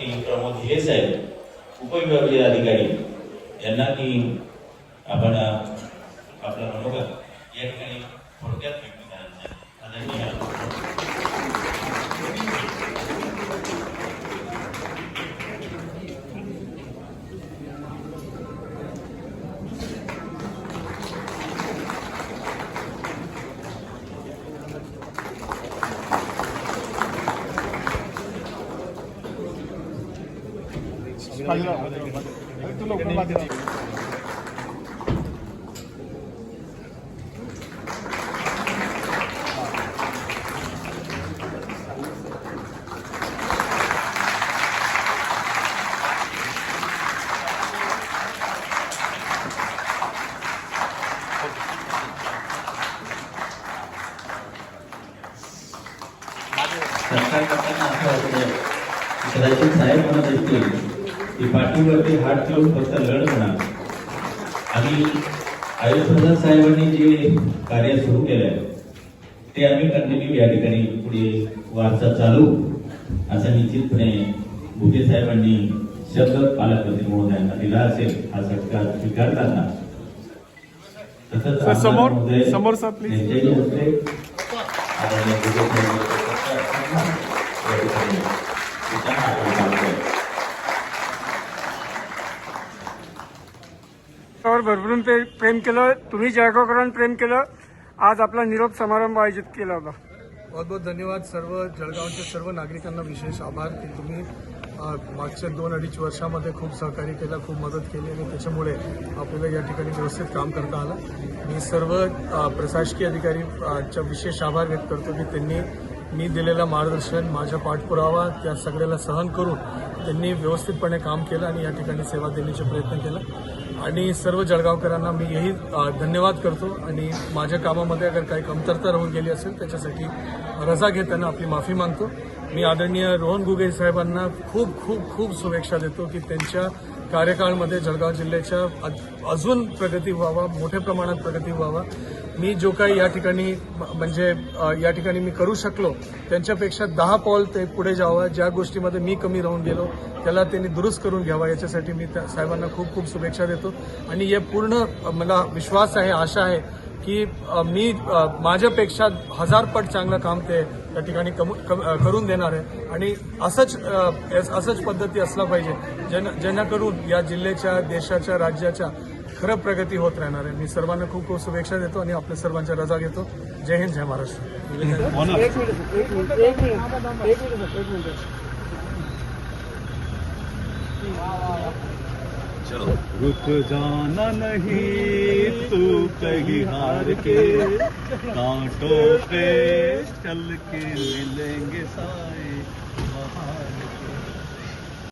श्री प्रमोद हिरे साहेब उपविभागीय अधिकारी. यांना की आपण आपला मनोगत या ठिकाणी थोडक्यात सत्कार करताना असं वाटतं की साहेब की पाठीवरती हात ठेवून फक्त लढ म्हणा आणि आयुष्यप्रसाद साहेबांनी जे कार्य सुरू केलं आहे ते आम्ही कंटिन्यू या ठिकाणी पुढे वारसा चालू. असं निश्चितपणे भुके साहेबांनी शब्द पालकमंत्री महोदयांना दिला असेल हा सत्कार स्वीकारताना. तसंच समोर- समोर सर, please. यांच्याही हस्ते आदरणीय भुके साहेबांचा सत्कार या ठिकाणी ठिकाणी आपण पाहतोय. त्यावर भरभरून प्रेम केलं. तुम्ही जळगावकरांनी प्रेम केलं. आज आपला निरोप समारंभ आयोजित केला होता बहुत बहुत धन्यवाद सर्व जळगावच्या सर्व नागरिकांना विशेष आभार. की तुम्ही मागच्या दोन अडीच वर्षामध्ये खूप सहकार्य केलं खूप मदत केली आणि त्याच्यामुळे आपल्याला या ठिकाणी व्यवस्थित काम करता आलं. मी सर्व प्रशासकीय अधिकारी चा विशेष आभार व्यक्त करतो की त्यांनी मी दिलेलं मार्गदर्शन माझा पाठपुरावा त्या सगळ्याला सहन करून त्यांनी व्यवस्थितपणे काम केलं आणि या ठिकाणी सेवा देण्याचा प्रयत्न केला. आणि सर्व जळगावकरांना मी यही धन्यवाद करतो. आणि माझ्या कामामध्ये अगर काही कमतरता राहून गेली असेल त्याच्यासाठी रजा घेताना आपली माफी मागतो. मी आदरणीय रोहन गुगे साहेबांना खूप खूप खूप शुभेच्छा देतो की त्यांच्या कार्यकाळमध्ये जळगाव जिल्ह्याच्या अजून प्रगती व्हावा मोठ्या प्रमाणात प्रगती व्हावा. मी जो काही या ठिकाणी म- म्हणजे या ठिकाणी मी करू शकलो त्यांच्यापेक्षा दहा पाऊल ते पुढे जावं ज्या गोष्टीमध्ये मी कमी राहून गेलो त्याला त्यांनी दुरुस्त करून घ्यावा याच्यासाठी मी त्या साहेबांना खूप खूप शुभेच्छा देतो. आणि हे पूर्ण मला विश्वास आहे आशा आहे की मी माझ्यापेक्षा हजार पट चांगलं काम ते त्या ठिकाणी कम- करून देणार आहे. आणि असंच असंच पद्धती असला पाहिजे जेणे जेणेकरून या जिल्ह्याच्या देशाच्या राज्याच्या खरं प्रगती होत राहणार आहे. मी सर्वांना खूप खूप शुभेच्छा देतो आणि आपल्या सर्वांच्या रजा घेतो. जय हिंद जय महाराष्ट्र. रुक जाना नहीं तू कहीं हार के। कांटों पे चल के मिलेंगे साए।